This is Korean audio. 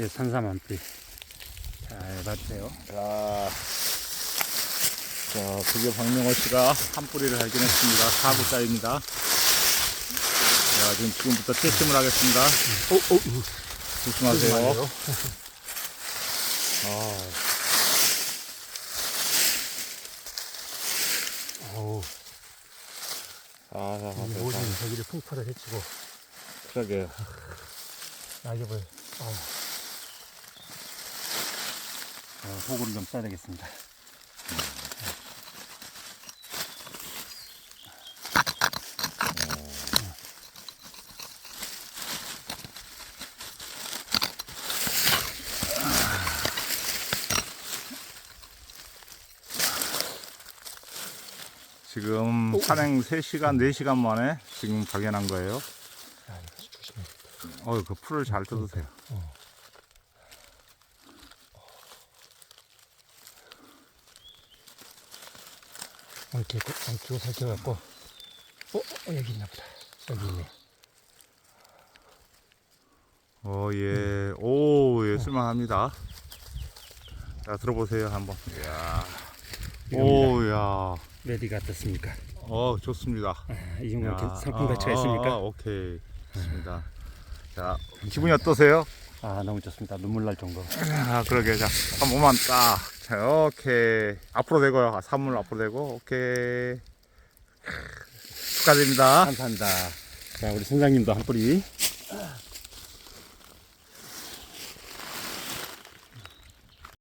예, 산삼 한 뿌리. 잘 봐주세요. 자, 자, 드디어 박명호 씨가 한 뿌리를 발견했습니다. 4구짜리입니다. 자, 지금 지금부터 채심을 하겠습니다. 오, 오, 오. 조심하세요. 아, 자, 자, 이 자, 모든 자, 저기를 풍파를 해치고 그러게요. 낙엽을 어. 어, 소고를 좀 써야 되겠습니다. 지금 산행 3시간, 4시간 만에 지금 발견한 거예요. 아, 이거 조심해. 어, 그 풀을 잘 뜯으세요. 이렇게 엉키고 살펴갖고, 어, 어, 여기 있나 보다. 여기 있네. 어, 예. 오, 예, 쓸만합니다. 자, 들어보세요, 한번. 이야. 오, 야. 레디가 어떻습니까? 어, 좋습니다. 아, 이 정도 야, 상품 가치가 아, 있습니까? 아, 오케이. 좋습니다. 자, 기분이 어떠세요? 아, 너무 좋습니다. 눈물 날 정도. 아, 그러게. 자, 한 번만 딱. 자, 오케이. 앞으로 대고요. 아, 산물 앞으로 대고. 오케이. 축하드립니다. 감사합니다. 자, 우리 선장님도 한 뿌리.